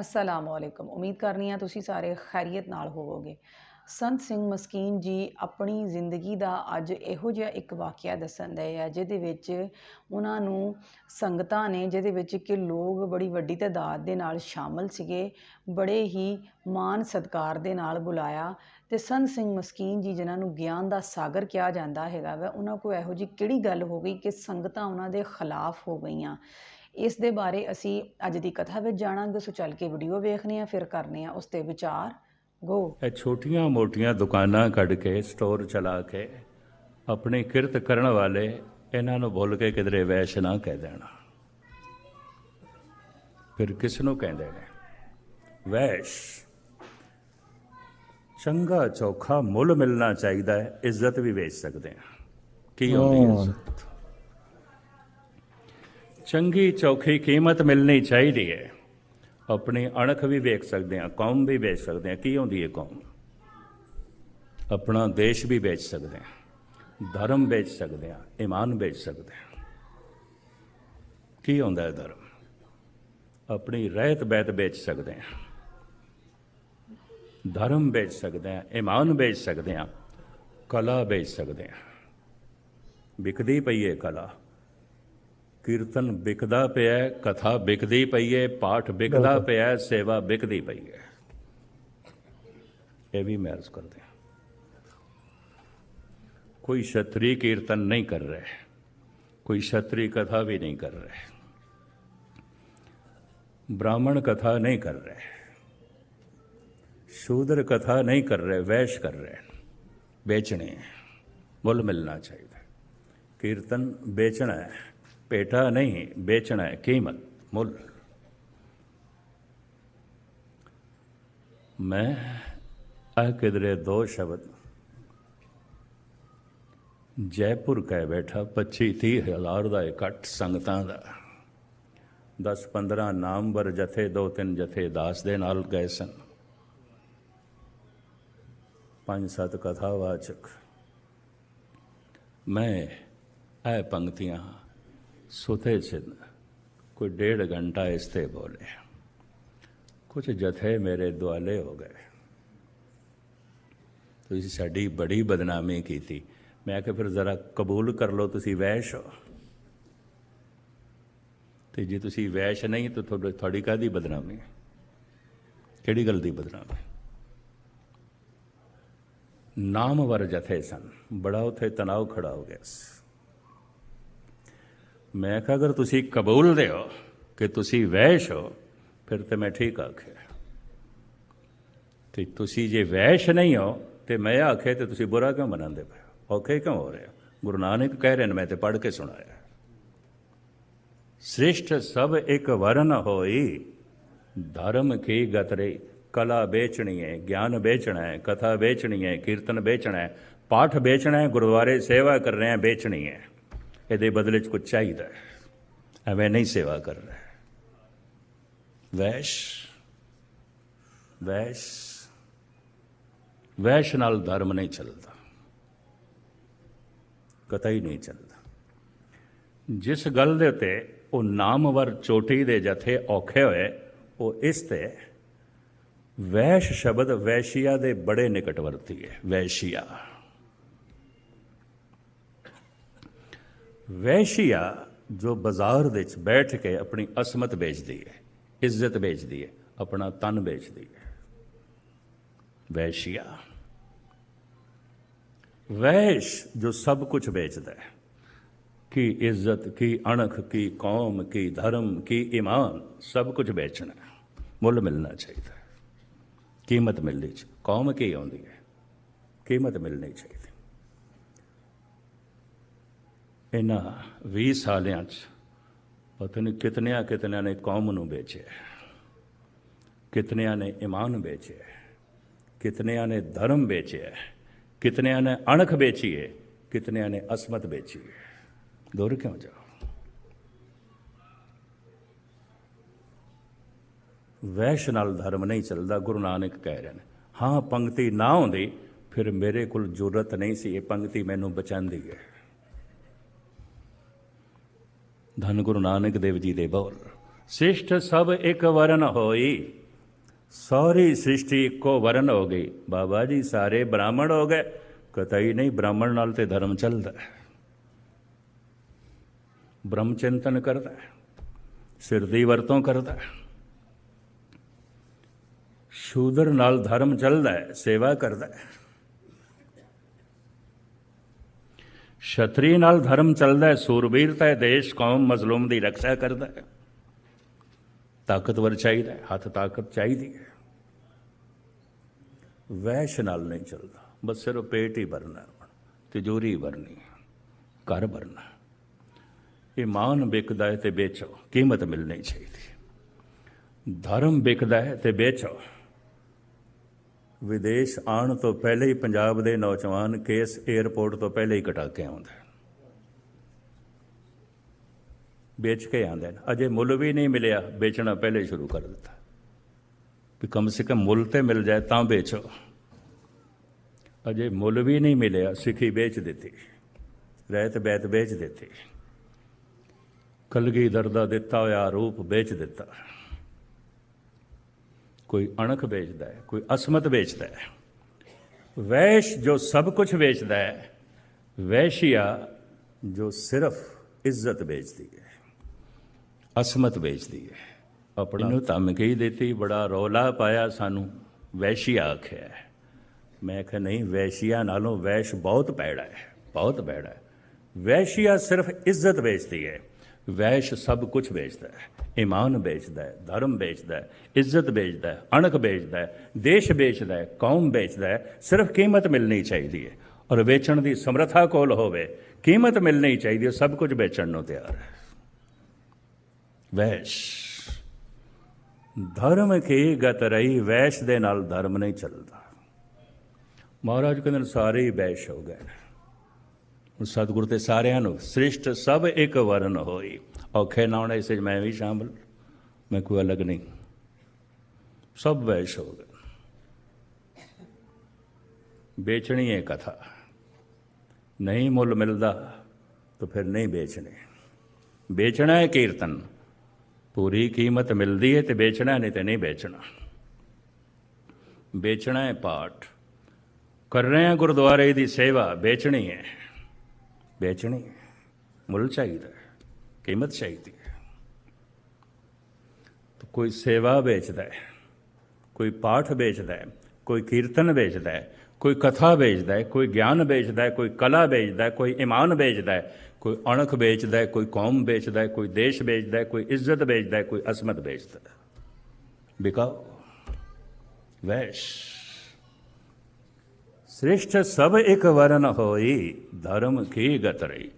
ਅਸਲਾਮੁਅਲੈਕਮ। ਉਮੀਦ ਕਰਨੀ ਆ ਤੁਸੀਂ ਸਾਰੇ ਖੈਰੀਅਤ ਨਾਲ ਹੋਵੋਗੇ। ਸੰਤ ਸਿੰਘ ਮਸਕੀਨ ਜੀ ਆਪਣੀ ਜ਼ਿੰਦਗੀ ਦਾ ਅੱਜ ਇਹੋ ਜਿਹਾ ਇੱਕ ਵਾਕਿਆ ਦੱਸਣ ਦੇ ਆ, ਜਿਹਦੇ ਵਿੱਚ ਉਹਨਾਂ ਨੂੰ ਸੰਗਤਾਂ ਨੇ, ਜਿਹਦੇ ਵਿੱਚ ਕਿ ਲੋਕ ਬੜੀ ਵੱਡੀ ਤਾਦਾਦ ਦੇ ਨਾਲ ਸ਼ਾਮਲ ਸੀਗੇ, ਬੜੇ ਹੀ ਮਾਨ ਸਤਕਾਰ ਦੇ ਨਾਲ ਬੁਲਾਇਆ। ਤੇ ਸੰਤ ਸਿੰਘ ਮਸਕੀਨ ਜੀ ਜਿਨ੍ਹਾਂ ਨੂੰ ਗਿਆਨ ਦਾ ਸਾਗਰ ਕਿਹਾ ਜਾਂਦਾ ਹੈਗਾ ਵਾ, ਉਹਨਾਂ ਕੋਲ ਇਹੋ ਜੀ ਕਿਹੜੀ ਗੱਲ ਹੋ ਗਈ ਕਿ ਸੰਗਤਾਂ ਉਹਨਾਂ ਦੇ ਖਿਲਾਫ ਹੋ ਗਈਆਂ? ਇਸ ਦੇ ਬਾਰੇ ਅਸੀਂ ਅੱਜ ਦੀ ਕਥਾ ਵਿੱਚ ਜਾਣਾਂਗੇ, ਸੋ ਚੱਲ ਕੇ ਵੀਡੀਓ ਵੇਖਦੇ ਆ ਫਿਰ ਕਰਨੇ ਆ ਉਸ ਤੇ ਵਿਚਾਰ। ਗੋ ਇਹ ਛੋਟੀਆਂ ਮੋਟੀਆਂ ਦੁਕਾਨਾਂ ਕੱਢ ਕੇ ਸਟੋਰ ਚਲਾ ਕੇ, ਆਪਣੀ ਕਿਰਤ ਕਰਨ ਵਾਲੇ ਇਹਨਾਂ ਨੂੰ ਭੁੱਲ ਕੇ ਕਿਧਰੇ ਵੈਸ਼ ਨਾ ਕਹਿ ਦੇਣਾ। ਫਿਰ ਕਿਸ ਨੂੰ ਕਹਿੰਦੇ ਨੇ ਵੈਸ਼, ਚੰਗਾ ਚੌਖਾ ਮੁੱਲ ਮਿਲਣਾ ਚਾਹੀਦਾ ਹੈ, ਇੱਜ਼ਤ ਵੀ ਵੇਚ ਸਕਦੇ ਆ ਕੀ ਹੁੰਦੀ ਹੈ ਚੰਗੀ ਚੌਖੀ ਕੀਮਤ ਮਿਲਣੀ ਚਾਹੀਦੀ ਹੈ। ਆਪਣੀ ਅਣਖ ਵੀ ਵੇਖ ਸਕਦੇ ਹਾਂ, ਕੌਮ ਵੀ ਵੇਚ ਸਕਦੇ ਹਾਂ। ਕੀ ਹੁੰਦੀ ਹੈ ਕੌਮ? ਆਪਣਾ ਦੇਸ਼ ਵੀ ਵੇਚ ਸਕਦੇ ਹਾਂ, ਧਰਮ ਵੇਚ ਸਕਦੇ ਹਾਂ, ਈਮਾਨ ਵੇਚ ਸਕਦੇ ਹਾਂ। ਕੀ ਹੁੰਦਾ ਹੈ ਧਰਮ? ਆਪਣੀ ਰਹਿਤ ਬੈਤ ਵੇਚ ਸਕਦੇ ਹਾਂ, ਧਰਮ ਵੇਚ ਸਕਦੇ ਹਾਂ, ਈਮਾਨ ਵੇਚ ਸਕਦੇ ਹਾਂ, ਕਲਾ ਵੇਚ ਸਕਦੇ ਹਾਂ। ਵਿਕਦੀ ਪਈ ਹੈ ਕਲਾ। ਕੀਰਤਨ ਵਿਕਦਾ ਪਿਆ ਕਥਾ ਵਿਕਦੀ ਪਈ ਹੈ ਪਾਠ ਵਿਕਦਾ ਪਿਆ ਸੇਵਾ ਵਿਕਦੀ ਪਈ ਹੈ ਇਹ ਵੀ ਮੈਂ ਅਰਜ਼ ਕਰਦੇ ਹਾਂ। ਕੋਈ ਛਤਰੀ ਕੀਰਤਨ ਨਹੀਂ ਕਰ ਰਿਹਾ ਕੋਈ ਛਤਰੀ ਕਥਾ ਵੀ ਨਹੀਂ ਕਰ ਰਿਹਾ ਬ੍ਰਾਹਮਣ ਕਥਾ ਨਹੀਂ ਕਰ ਰਿਹਾ ਸ਼ੂਦਰ ਕਥਾ ਨਹੀਂ ਕਰ ਰਹੇ ਵੈਸ਼ ਕਰ ਰਹੇ ਵੇਚਣੇ ਹੈ। ਮੁੱਲ ਮਿਲਣਾ ਚਾਹੀਦਾ ਹੈ। ਕੀਰਤਨ ਵੇਚਣਾ ਹੈ ਪੇਟਾ ਨਹੀਂ, ਵੇਚਣਾ ਹੈ, ਕੀਮਤ, ਮੁੱਲ। ਮੈਂ ਆ ਕਿਧਰੇ ਦੋ ਸ਼ਬਦ। ਜੈਪੁਰ ਕਹਿ ਬੈਠਾ 25 30 ਹਜ਼ਾਰ ਦਾ ਇਕੱਠ ਸੰਗਤਾਂ ਦਾ। 10 15 ਨਾਮਵਰ ਜਥੇ, ਦੋ ਤਿੰਨ ਜਥੇ ਦਾਸ ਦੇ ਨਾਲ ਗਏ ਸਨ। ਪੰਜ ਸੱਤ ਕਥਾਵਾਚਕ। ਮੈਂ ਇਹ ਪੰਕਤੀਆਂ ਸੁਤੇ ਸਿਨ ਕੋਈ ਡੇਢ ਘੰਟਾ ਇਸ ਤੇ ਬੋਲੇ। ਕੁਝ ਜਥੇ ਮੇਰੇ ਦੁਆਲੇ ਹੋ ਗਏ। ਤੁਸੀਂ ਸਾਡੀ ਬੜੀ ਬਦਨਾਮੀ ਕੀਤੀ। ਮੈਂ ਕਿਹਾ, ਫਿਰ ਜ਼ਰਾ ਕਬੂਲ ਕਰ ਲਓ, ਤੁਸੀਂ ਵੈਸ਼ ਹੋ। ਤੇ ਜੇ ਤੁਸੀਂ ਵੈਸ਼ ਨਹੀਂ, ਤਾਂ ਤੁਹਾਡੇ, ਤੁਹਾਡੀ ਕਾਦੀ ਬਦਨਾਮੀ ਹੈ? ਕਿਹੜੀ ਗੱਲ ਦੀ ਬਦਨਾਮੀ? ਨਾਮਵਰ ਜਥੇ ਸਨ। ਬੜਾ ਉਥੇ ਤਣਾਅ ਖੜਾ ਹੋ ਗਿਆ ਸੀ। ਮੈਂ ਕਿਹਾ, ਅਗਰ ਤੁਸੀਂ ਕਬੂਲਦੇ ਹੋ ਕਿ ਤੁਸੀਂ ਵੈਸ਼ ਹੋ, ਫਿਰ ਤੇ ਮੈਂ ਠੀਕ ਆਖਿਆ। ਤੇ ਤੁਸੀਂ ਜੇ ਵੈਸ਼ ਨਹੀਂ ਹੋ, ਤੇ ਮੈਂ ਆਖਿਆ, ਤੇ ਤੁਸੀਂ ਬੁਰਾ ਕਿਉਂ ਮਨਾਉਂਦੇ ਪਏ ਔਖੇ ਕਿਉਂ ਹੋ ਰਹੇ ਹੋ? ਗੁਰੂ ਨਾਨਕ ਕਹਿ ਰਹੇ ਨੇ, ਮੈਂ ਤੇ ਪੜ੍ਹ ਕੇ ਸੁਣਾਇਆ। ਸ੍ਰਿਸ਼ਟ ਸਭ ਇੱਕ ਵਰਨ ਹੋਈ, ਧਰਮ ਕੀ ਗਤ ਰਹੀ? ਕਲਾ ਵੇਚਣੀ ਹੈ, ਗਿਆਨ ਵੇਚਣਾ ਹੈ, ਕਥਾ ਵੇਚਣੀ ਹੈ, ਕੀਰਤਨ ਵੇਚਣਾ ਹੈ, ਪਾਠ ਵੇਚਣਾ ਹੈ, ਗੁਰਦੁਆਰੇ ਸੇਵਾ ਕਰ ਰਹੇ ਹਾਂ, ਵੇਚਣੀ ਹੈ। ਇਹਦੇ ਬਦਲੇ ਚ ਕੁਝ ਚਾਹੀਦਾ ਹੈ। ਐਵੇਂ ਨਹੀਂ ਸੇਵਾ ਕਰ ਰਿਹਾ ਵੈਸ਼ ਵੈਸ਼ ਵੈਸ਼ ਨਾਲ ਧਰਮ ਨਹੀਂ ਚੱਲਦਾ। ਕਤਈ ਨਹੀਂ ਚੱਲਦਾ। ਜਿਸ ਗੱਲ ਦੇ ਉੱਤੇ ਉਹ ਨਾਮਵਰ ਚੋਟੀ ਦੇ ਜਥੇ ਔਖੇ ਹੋਏ, ਉਹ ਇਸ ਤੇ ਵੈਸ਼ ਸ਼ਬਦ ਵੈਸ਼ੀਆ ਦੇ ਬੜੇ ਨਿਕਟਵਰਤੀ ਹੈ। ਵੈਸ਼ੀਆ। ਵੈਸ਼ੀਆ ਜੋ ਬਾਜ਼ਾਰ ਵਿੱਚ ਬੈਠ ਕੇ ਆਪਣੀ ਅਸਮਤ ਵੇਚਦੀ ਹੈ, ਇੱਜ਼ਤ ਵੇਚਦੀ ਹੈ, ਆਪਣਾ ਤਨ ਵੇਚਦੀ ਹੈ। ਵੈਸ਼ੀਆ ਵੈਸ਼ ਜੋ ਸਭ ਕੁਝ ਵੇਚਦਾ ਹੈ, ਕੀ ਇੱਜ਼ਤ, ਕੀ ਅਣਖ, ਕੀ ਕੌਮ, ਕੀ ਧਰਮ, ਕੀ ਈਮਾਨ, ਸਭ ਕੁਝ ਵੇਚਣਾ ਮੁੱਲ ਮਿਲਣਾ ਚਾਹੀਦਾ ਕੀਮਤ ਮਿਲਣੀ ਚਾਹੀਦੀ ਕੌਮ ਕੀ ਆਉਂਦੀ ਹੈ? ਕੀਮਤ ਮਿਲਣੀ ਚਾਹੀਦੀ ਇਹਨਾਂ 20 ਸਾਲਿਆਂ 'ਚ ਪਤਾ ਨਹੀਂ ਕਿਤਨਿਆਂ ਕਿਤਨਿਆਂ ਨੇ ਕੌਮ ਨੂੰ ਵੇਚਿਆ ਕਿਤਨਿਆਂ ਨੇ ਇਮਾਨ ਵੇਚਿਆ ਕਿਤਨਿਆਂ ਨੇ ਧਰਮ ਵੇਚਿਆ ਕਿਤਨਿਆਂ ਨੇ ਅਣਖ ਵੇਚੀ ਹੈ, ਕਿਤਨਿਆਂ ਨੇ ਅਸਮਤ ਵੇਚੀ ਹੈ। ਦੂਰ ਕਿਉਂ ਜਾਓ? ਵੈਸ਼ ਨਾਲ ਧਰਮ ਨਹੀਂ ਚੱਲਦਾ, ਗੁਰੂ ਨਾਨਕ ਕਹਿ ਰਹੇ ਨੇ, ਹਾਂ, ਪੰਕਤੀ ਨਾ ਹੁੰਦੀ ਫਿਰ ਮੇਰੇ ਕੋਲ ਜੁਰਤ ਨਹੀਂ ਸੀ, ਇਹ ਪੰਕਤੀ ਮੈਨੂੰ ਬਚਾਉਂਦੀ ਹੈ। ਧੰਨ ਗੁਰੂ ਨਾਨਕ ਦੇਵ ਜੀ ਦੇ ਬੋਲ। ਸ੍ਰਿਸ਼ਟ ਸਭ ਇੱਕ ਵਰਨ ਹੋਈ, ਸਾਰੀ ਸ੍ਰਿਸ਼ਟੀ ਇੱਕੋ ਵਰਨ ਹੋ ਗਈ। ਬਾਬਾ ਜੀ ਸਾਰੇ ਬ੍ਰਾਹਮਣ ਹੋ ਗਏ, ਕਤਈ ਨਹੀਂ ਬ੍ਰਾਹਮਣ ਨਾਲ ਤੇ ਧਰਮ ਚੱਲਦਾ। ਹੈ ਬ੍ਰਹਮ ਚਿੰਤਨ ਕਰਦਾ ਹੈ ਸਿਰ ਦੀ ਵਰਤੋਂ ਕਰਦਾ। ਹੈ ਸ਼ੂਦਰ ਨਾਲ ਧਰਮ ਚੱਲਦਾ ਹੈ ਸੇਵਾ ਕਰਦਾ। ਹੈ ਛਤਰੀ ਨਾਲ ਧਰਮ ਚੱਲਦਾ ਹੈ ਸੂਰਬੀਰਤਾ ਹੈ ਦੇਸ਼, ਕੌਮ ਮਜ਼ਲੂਮ ਦੀ ਰੱਖਿਆ ਕਰਦਾ ਹੈ। ਤਾਕਤਵਰ ਚਾਹੀਦਾ ਹੱਥ ਤਾਕਤ ਚਾਹੀਦੀ ਹੈ। ਵੈਸ਼ ਨਾਲ ਨਹੀਂ ਚੱਲਦਾ, ਬਸ ਸਿਰਫ ਪੇਟ ਹੀ ਭਰਨਾ ਤਿਜੋਰੀ ਭਰਨੀ ਘਰ ਭਰਨਾ ਇਮਾਨ ਵਿਕਦਾ ਹੈ ਤੇ ਵੇਚੋ, ਕੀਮਤ ਮਿਲਣੀ ਚਾਹੀਦੀ ਧਰਮ ਵਿਕਦਾ ਹੈ ਤੇ ਵੇਚੋ। ਵਿਦੇਸ਼ ਆਉਣ ਤੋਂ ਪਹਿਲੇ ਹੀ ਪੰਜਾਬ ਦੇ ਨੌਜਵਾਨ ਕੇਸ 에ਅਰਪੋਰਟ ਤੋਂ ਪਹਿਲੇ ਹੀ ਕਟਾ ਕੇ ਆਉਂਦੇ ਵੇਚ ਕੇ ਆਉਂਦੇ ਨੇ ਅਜੇ ਮੁੱਲ ਵੀ ਨਹੀਂ ਮਿਲਿਆ। ਵੇਚਣਾ ਪਹਿਲੇ ਸ਼ੁਰੂ ਕਰ ਦਿੱਤਾ। ਵੀ ਕਮ ਸੇ ਕਮ ਮੁੱਲ ਤੇ ਮਿਲ ਜਾਏ ਤਾਂ ਵੇਚੋ। ਅਜੇ ਮੁੱਲ ਵੀ ਨਹੀਂ ਮਿਲਿਆ। ਸਿੱਖੀ ਵੇਚ ਦਿੱਤੀ। ਰਹਿਤ ਬੈਤ ਵੇਚ ਦਿੱਤੀ। ਕਲਗੀਧਰ ਦਾ ਦਿੱਤਾ ਹੋਇਆ ਰੂਪ ਵੇਚ ਦਿੱਤਾ। ਕੋਈ ਅਣਖ ਵੇਚਦਾ ਹੈ ਕੋਈ ਅਸਮਤ ਵੇਚਦਾ ਹੈ। ਵੈਸ਼ ਜੋ ਸਭ ਕੁਝ ਵੇਚਦਾ ਹੈ ਵੈਸ਼ੀਆ ਜੋ ਸਿਰਫ ਇੱਜ਼ਤ ਵੇਚਦੀ ਹੈ ਅਸਮਤ ਵੇਚਦੀ ਹੈ। ਆਪਣੀ ਨੂੰ ਧਮਕੀ ਦਿੱਤੀ ਬੜਾ ਰੌਲਾ ਪਾਇਆ ਸਾਨੂੰ ਵੈਸ਼ੀਆ ਆਖਿਆ। ਮੈਂ ਕਿਹਾ ਨਹੀਂ ਵੈਸ਼ੀਆ ਨਾਲੋਂ ਵੈਸ਼ ਬਹੁਤ ਪੈੜਾ ਹੈ ਬਹੁਤ ਪੈੜਾ ਹੈ। ਵੈਸ਼ੀਆ ਸਿਰਫ ਇੱਜ਼ਤ ਵੇਚਦੀ ਹੈ। ਵੈਸ਼ ਸਭ ਕੁਝ ਵੇਚਦਾ ਹੈ। ਈਮਾਨ ਵੇਚਦਾ ਹੈ, ਧਰਮ ਵੇਚਦਾ ਹੈ, ਇੱਜ਼ਤ ਵੇਚਦਾ ਹੈ, ਅਣਖ ਵੇਚਦਾ ਹੈ, ਦੇਸ਼ ਵੇਚਦਾ ਹੈ, ਕੌਮ ਵੇਚਦਾ ਹੈ, ਸਿਰਫ ਕੀਮਤ ਮਿਲਣੀ ਚਾਹੀਦੀ ਹੈ। ਔਰ ਵੇਚਣ ਦੀ ਸਮਰੱਥਾ ਕੋਲ ਹੋਵੇ, ਕੀਮਤ ਮਿਲਣੀ ਚਾਹੀਦੀ ਹੈ, ਸਭ ਕੁਝ ਵੇਚਣ ਨੂੰ ਤਿਆਰ ਹੈ। ਵੈਸ਼। ਧਰਮ ਕੀ ਗਤ ਰਹੀ, ਵੈਸ਼ ਦੇ ਨਾਲ ਧਰਮ ਨਹੀਂ ਚੱਲਦਾ। ਮਹਾਰਾਜ ਕਹਿੰਦੇ ਸਾਰੇ ਹੀ ਵੈਸ਼ ਹੋ ਗਏ ਨੇ। ਸਤਿਗੁਰ ਤੇ ਸਾਰਿਆਂ ਨੂੰ ਸ੍ਰਿਸ਼ਟ ਸਭ ਇੱਕ ਵਰਨ ਹੋਈ। ਔਖੇ ਨਾ ਹੋਣਾ, ਇਸ 'ਚ ਮੈਂ ਵੀ ਸ਼ਾਮਲ। ਮੈਂ ਕੋਈ ਅਲੱਗ ਨਹੀਂ। ਸਭ ਵੈਸ਼ ਹੋ ਗਏ। ਵੇਚਣੀ ਹੈ ਕਥਾ। ਨਹੀਂ ਮੁੱਲ ਮਿਲਦਾ ਤਾਂ ਫਿਰ ਨਹੀਂ ਵੇਚਣੀ। ਵੇਚਣਾ ਹੈ ਕੀਰਤਨ। ਪੂਰੀ ਕੀਮਤ ਮਿਲਦੀ ਹੈ ਤੇ ਵੇਚਣਾ ਨਹੀਂ ਤੇ ਨਹੀਂ ਵੇਚਣਾ। ਵੇਚਣਾ ਹੈ ਪਾਠ। ਕਰ ਰਹੇ ਹਾਂ ਗੁਰਦੁਆਰੇ ਦੀ ਸੇਵਾ, ਵੇਚਣੀ ਹੈ ਵੇਚਣੀ ਮੁੱਲ ਚਾਹੀਦਾ ਕੀਮਤ ਚਾਹੀਦੀ ਹੈ ਤਾਂ ਕੋਈ ਸੇਵਾ ਵੇਚਦਾ ਹੈ ਕੋਈ ਪਾਠ ਵੇਚਦਾ ਹੈ ਕੋਈ ਕੀਰਤਨ ਵੇਚਦਾ ਹੈ ਕੋਈ ਕਥਾ ਵੇਚਦਾ ਹੈ ਕੋਈ ਗਿਆਨ ਵੇਚਦਾ ਹੈ ਕੋਈ ਕਲਾ ਵੇਚਦਾ ਹੈ ਕੋਈ ਇਮਾਨ ਵੇਚਦਾ ਹੈ ਕੋਈ ਅਣਖ ਵੇਚਦਾ ਹੈ ਕੋਈ ਕੌਮ ਵੇਚਦਾ ਹੈ ਕੋਈ ਦੇਸ਼ ਵੇਚਦਾ ਹੈ ਕੋਈ ਇੱਜ਼ਤ ਵੇਚਦਾ ਹੈ ਕੋਈ ਅਸਮਤ ਵੇਚਦਾ ਹੈ ਬਿਕਾਓ ਵੈਸ਼ ਸ੍ਰਿਸ਼ਟ ਸਭ ਇੱਕ ਵਰਨ ਹੋਈ, ਧਰਮ ਕੀ ਗਤ ਰਹੀ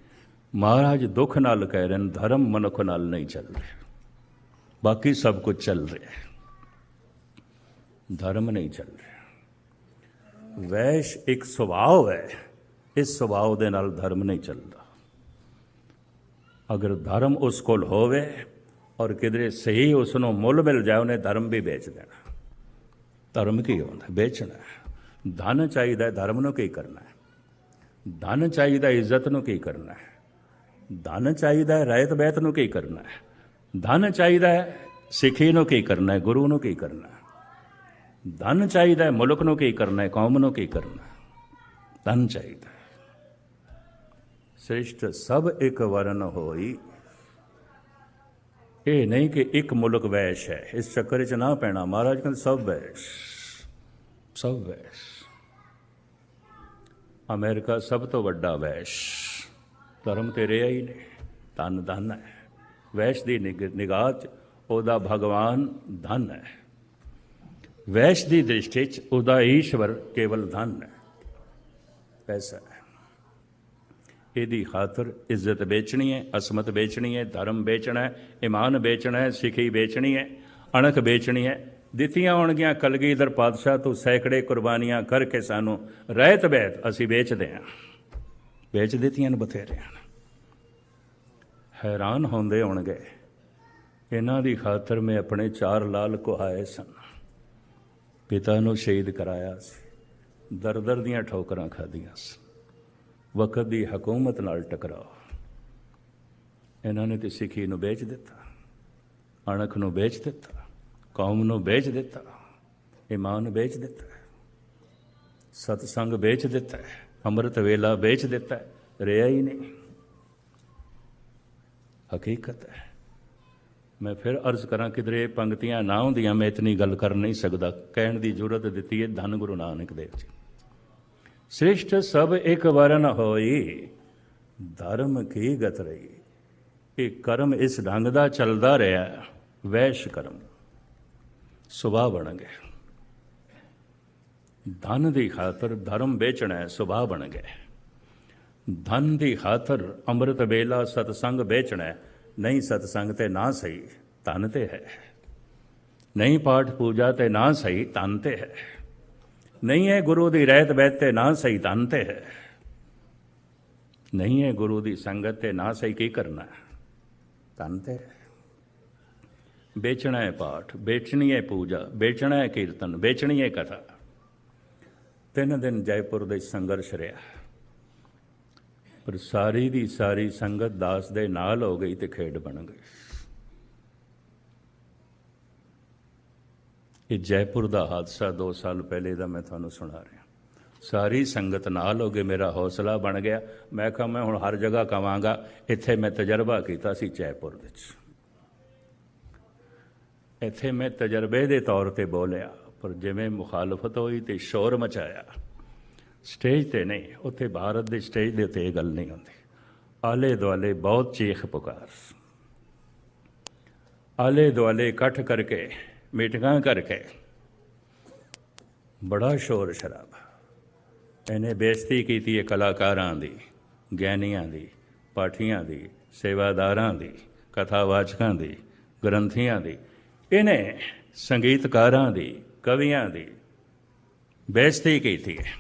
ਮਹਾਰਾਜ ਦੁੱਖ ਨਾਲ ਕਹਿ ਰਹੇ ਨੇ, ਧਰਮ ਮਨੁੱਖ ਨਾਲ ਨਹੀਂ ਚੱਲ ਰਿਹਾ। ਬਾਕੀ ਸਭ ਕੁਝ ਚੱਲ ਰਿਹਾ ਧਰਮ ਨਹੀਂ ਚੱਲ ਰਿਹਾ। ਵੈਸ਼ ਇੱਕ ਸੁਭਾਅ ਹੈ, ਇਸ ਸੁਭਾਅ ਦੇ ਨਾਲ ਧਰਮ ਨਹੀਂ ਚੱਲਦਾ। ਅਗਰ ਧਰਮ ਉਸ ਕੋਲ ਹੋਵੇ ਔਰ ਕਿਧਰੇ ਸਹੀ ਉਸ ਨੂੰ ਮੁੱਲ ਮਿਲ ਜਾਏ, ਉਹਨੇ ਧਰਮ ਵੀ ਵੇਚ ਦੇਣਾ। ਧਰਮ ਕੀ ਹੁੰਦਾ? ਵੇਚਣਾ। ਧਨ ਚਾਹੀਦਾ ਹੈ, ਧਰਮ ਨੂੰ ਕੀ ਕਰਨਾ ਹੈ? ਧਨ ਚਾਹੀਦਾ ਇੱਜ਼ਤ ਨੂੰ ਕੀ ਕਰਨਾ ਹੈ? ਧਨ ਚਾਹੀਦਾ ਹੈ, ਰਹਿਤ ਬੈਤ ਨੂੰ ਕੀ ਕਰਨਾ ਹੈ? ਧਨ ਚਾਹੀਦਾ ਹੈ, ਸਿੱਖੀ ਨੂੰ ਕੀ ਕਰਨਾ ਹੈ, ਗੁਰੂ ਨੂੰ ਕੀ ਕਰਨਾ ਹੈ? ਧਨ ਚਾਹੀਦਾ ਹੈ, ਮੁਲਕ ਨੂੰ ਕੀ ਕਰਨਾ ਹੈ, ਕੌਮ ਨੂੰ ਕੀ ਕਰਨਾ ਹੈ? ਧਨ ਚਾਹੀਦਾ ਹੈ। ਸ੍ਰਿਸ਼ਟ ਸਭ ਇੱਕ ਵਰਨ ਹੋਈ। ਇਹ ਨਹੀਂ ਕਿ ਇੱਕ ਮੁਲਕ ਵੈਸ਼ ਹੈ, ਇਸ ਚੱਕਰ 'ਚ ਨਾ ਪੈਣਾ, ਮਹਾਰਾਜ ਕਹਿੰਦੇ ਸਭ ਵੈਸ਼ ਸਭ ਵੈਸ਼। ਅਮਰੀਕਾ ਸਭ ਤੋਂ ਵੱਡਾ ਵੈਸ਼। ਧਰਮ ਤੇ ਰਿਹਾ ਹੀ ਨਹੀਂ ਧਨ ਧਨ ਹੈ। ਵੈਸ਼ ਦੀ ਨਿਗ- ਨਿਗਾਹ 'ਚ ਉਹਦਾ ਭਗਵਾਨ ਧਨ ਹੈ। ਵੈਸ਼ ਦੀ ਦ੍ਰਿਸ਼ਟੀ 'ਚ ਉਹਦਾ ਈਸ਼ਵਰ ਕੇਵਲ ਧਨ ਹੈ। ਪੈਸਾ ਹੈ। ਇਹਦੀ ਖਾਤਰ ਇੱਜ਼ਤ ਵੇਚਣੀ ਹੈ, ਅਸਮਤ ਵੇਚਣੀ ਹੈ, ਧਰਮ ਵੇਚਣਾ ਹੈ, ਇਮਾਨ ਵੇਚਣਾ ਹੈ, ਸਿੱਖੀ ਵੇਚਣੀ ਹੈ, ਅਣਖ ਵੇਚਣੀ ਹੈ ਦਿੱਤੀਆਂ ਹੋਣਗੀਆਂ ਕਲਗੀਧਰ ਪਾਤਸ਼ਾਹ ਤੋਂ ਸੈਂਕੜੇ ਕੁਰਬਾਨੀਆਂ ਕਰਕੇ ਸਾਨੂੰ ਰਹਿਤ ਬੈਤ ਅਸੀਂ ਵੇਚਦੇ ਹਾਂ। ਵੇਚ ਦਿੱਤੀਆਂ ਨੇ ਬਥੇਰਿਆਂ ਨੇ ਹੈਰਾਨ ਹੁੰਦੇ ਹੋਣਗੇ। ਇਹਨਾਂ ਦੀ ਖਾਤਰ ਮੈਂ ਆਪਣੇ ਚਾਰ ਲਾਲ ਕੁਹਾਏ ਸਨ। ਪਿਤਾ ਨੂੰ ਸ਼ਹੀਦ ਕਰਾਇਆ ਸੀ। ਦਰ ਦਰ ਦੀਆਂ ਠੋਕਰਾਂ ਖਾਧੀਆਂ ਸੀ। ਵਕਤ ਦੀ ਹਕੂਮਤ ਨਾਲ ਟਕਰਾਓ। ਇਹਨਾਂ ਨੇ ਤੇ ਸਿੱਖੀ ਨੂੰ ਵੇਚ ਦਿੱਤਾ। ਅਣਖ ਨੂੰ ਵੇਚ ਦਿੱਤਾ। ਕੌਮ ਨੂੰ ਵੇਚ ਦਿੱਤਾ, ਇਮਾਨ ਵੇਚ ਦਿੱਤਾ, ਸਤਸੰਗ ਵੇਚ ਦਿੱਤਾ, ਅੰਮ੍ਰਿਤ ਵੇਲਾ ਵੇਚ ਦਿੱਤਾ, ਰਿਹਾ ਹੀ ਨਹੀਂ। ਹਕੀਕਤ ਹੈ, ਮੈਂ ਫਿਰ ਅਰਜ਼ ਕਰਾਂ ਕਿਧਰੇ ਇਹ ਪੰਕਤੀਆਂ ਨਾ ਹੁੰਦੀਆਂ, ਮੈਂ ਇਤਨੀ ਗੱਲ ਕਰ ਨਹੀਂ ਸਕਦਾ। ਕਹਿਣ ਦੀ ਜ਼ਰੂਰਤ ਦਿੱਤੀ ਹੈ ਧੰਨ ਗੁਰੂ ਨਾਨਕ ਦੇਵ ਜੀ। ਸ੍ਰਿਸ਼ਟ ਸਭ ਇੱਕ ਵਰਨ ਹੋਈ, ਧਰਮ ਕੀ ਗਤ ਰਹੀ? ਇਹ ਕਰਮ ਇਸ ਢੰਗ ਦਾ ਚੱਲਦਾ ਰਿਹਾ, ਵੈਸ਼ ਕਰਮ। ਸੁਭਾਅ ਬਣ ਗਏ। ਧਨ ਦੀ ਖਾਤਰ ਧਰਮ ਵੇਚਣਾ ਸੁਭਾਅ ਬਣ ਗਏ। ਧਨ ਦੀ ਖਾਤਰ ਅੰਮ੍ਰਿਤ ਵੇਲਾ ਸਤਸੰਗ ਵੇਚਣਾ ਨਹੀਂ ਸਤਸੰਗ ਤੇ ਨਾ ਸਹੀ, ਧਨ ਤੇ ਹੈ। ਨਹੀਂ ਪਾਠ ਪੂਜਾ ਤੇ ਨਾ ਸਹੀ, ਧਨ ਤੇ ਹੈ। ਨਹੀਂ ਹੈ ਗੁਰੂ ਦੀ ਰਹਿਤ ਬੈਤ ਤੇ ਨਾ ਸਹੀ, ਧਨ ਤੇ ਹੈ। ਨਹੀਂ ਹੈ ਗੁਰੂ ਦੀ ਸੰਗਤ ਤੇ ਨਾ ਸਹੀ ਕੀ ਕਰਨਾ ਧਨ ਤੇ ਹੈ। ਵੇਚਣਾ ਹੈ ਪਾਠ, ਵੇਚਣੀ ਹੈ ਪੂਜਾ, ਵੇਚਣਾ ਹੈ ਕੀਰਤਨ, ਵੇਚਣੀ ਹੈ ਕਥਾ। ਤਿੰਨ ਦਿਨ ਜੈਪੁਰ ਦੇ ਸੰਘਰਸ਼ ਰਿਹਾ। ਪਰ ਸਾਰੀ ਦੀ ਸਾਰੀ ਸੰਗਤ ਦਾਸ ਦੇ ਨਾਲ ਹੋ ਗਈ ਤੇ ਖੇਡ ਬਣ ਗਈ। ਇਹ ਜੈਪੁਰ ਦਾ ਹਾਦਸਾ 2 ਸਾਲ ਪਹਿਲੇ ਦਾ ਮੈਂ ਤੁਹਾਨੂੰ ਸੁਣਾ ਰਿਹਾ। ਸਾਰੀ ਸੰਗਤ ਨਾਲ ਹੋ ਗਏ ਮੇਰਾ ਹੌਸਲਾ ਬਣ ਗਿਆ। ਮੈਂ ਕਿਹਾ ਮੈਂ ਹੁਣ ਹਰ ਜਗ੍ਹਾ ਕਵਾਂਗਾ। ਇੱਥੇ ਮੈਂ ਤਜਰਬਾ ਕੀਤਾ ਸੀ ਜੈਪੁਰ ਵਿੱਚ। ਇੱਥੇ ਮੈਂ ਤਜਰਬੇ ਦੇ ਤੌਰ ਤੇ ਬੋਲਿਆ, ਪਰ ਜਿਵੇਂ ਮੁਖਾਲਫਤ ਹੋਈ ਤੇ ਸ਼ੋਰ ਮਚਾਇਆ, ਸਟੇਜ ਤੇ ਨਹੀਂ, ਉੱਥੇ ਭਾਰਤ ਦੇ ਸਟੇਜ ਦੇ ਉੱਤੇ ਇਹ ਗੱਲ ਨਹੀਂ ਹੁੰਦੀ। ਆਲੇ ਦੁਆਲੇ ਬਹੁਤ ਚੀਖ ਪੁਕਾਰ। ਆਲੇ ਦੁਆਲੇ ਇਕੱਠ ਕਰਕੇ, ਮੀਟਿੰਗਾਂ ਕਰਕੇ, ਬੜਾ ਸ਼ੋਰ ਸ਼ਰਾਬਾ। ਇਹਨੇ ਬੇਇੱਜ਼ਤੀ ਕੀਤੀ ਹੈ ਕਲਾਕਾਰਾਂ ਦੀ ਗਿਆਨੀਆਂ ਦੀ, ਪਾਠੀਆਂ ਦੀ, ਸੇਵਾਦਾਰਾਂ ਦੀ, ਕਥਾਵਾਚਕਾਂ ਦੀ, ਗ੍ਰੰਥੀਆਂ ਦੀ। ਇਹਨੇ ਸੰਗੀਤਕਾਰਾਂ ਦੀ, ਕਵੀਆਂ ਦੀ ਬੇਇੱਜ਼ਤੀ ਕੀਤੀ ਹੈ।